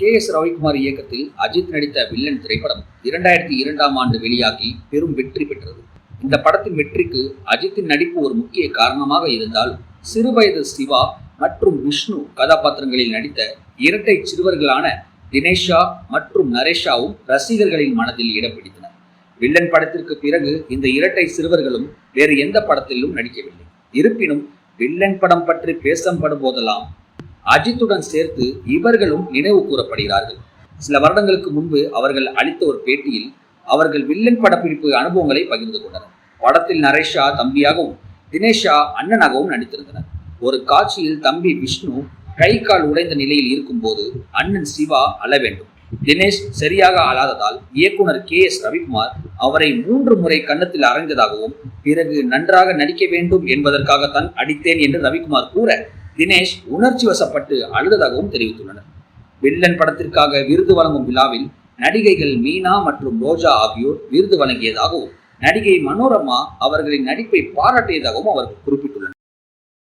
K S Ravikumar இயக்கத்தில் அஜித் நடித்த villain திரைப்படம் இரண்டாயிரத்தி இரண்டாம் ஆண்டு வெளியாகி பெரும் வெற்றி பெற்றது. இந்த படத்தின் வெற்றிக்கு அஜித்தின் நடிப்பு ஒரு முக்கிய காரணமாக இருந்தால் சிறுவயது சிவா மற்றும் விஷ்ணு கதாபாத்திரங்களில் நடித்த இரட்டை சிறுவர்களான தினேஷா மற்றும் நரேஷாவும் ரசிகர்களின் மனதில் இடம் பிடித்தனர். வில்லன் படத்திற்கு பிறகு இந்த இரட்டை சிறுவர்களும் வேறு எந்த படத்திலும் நடிக்கவில்லை. இருப்பினும் வில்லன் படம் பற்றி பேசப்படும் போதெல்லாம் அஜித்துடன் சேர்த்து இவர்களும் நினைவு கூறப்படுகிறார்கள். சில வருடங்களுக்கு முன்பு அவர்கள் அளித்த ஒரு பேட்டியில் அவர்கள் வில்லன் படப்பிடிப்பு அனுபவங்களை பகிர்ந்து கொண்டனர். படத்தில் நரேஷா தம்பியாகவும் தினேஷா அண்ணனாகவும் நடித்திருந்தனர். ஒரு காட்சியில் தம்பி விஷ்ணு கை கால் உடைந்த நிலையில் இருக்கும்போது அண்ணன் சிவா அழ வேண்டும். தினேஷ் சரியாக அழாததால் இயக்குனர் கே எஸ் ரவிக்குமார் அவரை மூன்று முறை கன்னத்தில் அறைந்ததாகவும் பிறகு நன்றாக நடிக்க வேண்டும் என்பதற்காகத்தான் அடித்தேன் என்று ரவிக்குமார் கூற தினேஷ் உணர்ச்சி வசப்பட்டு அழுததாகவும் தெரிவித்துள்ளனர். வில்லன் படத்திற்காக விருது வழங்கும் விழாவில் நடிகைகள் மீனா மற்றும் ரோஜா ஆகியோர் விருது வழங்கியதாகவும் நடிகை மனோரமா அவர்களின் நடிப்பை பாராட்டியதாகவும் அவர் குறிப்பிட்டுள்ளனர்.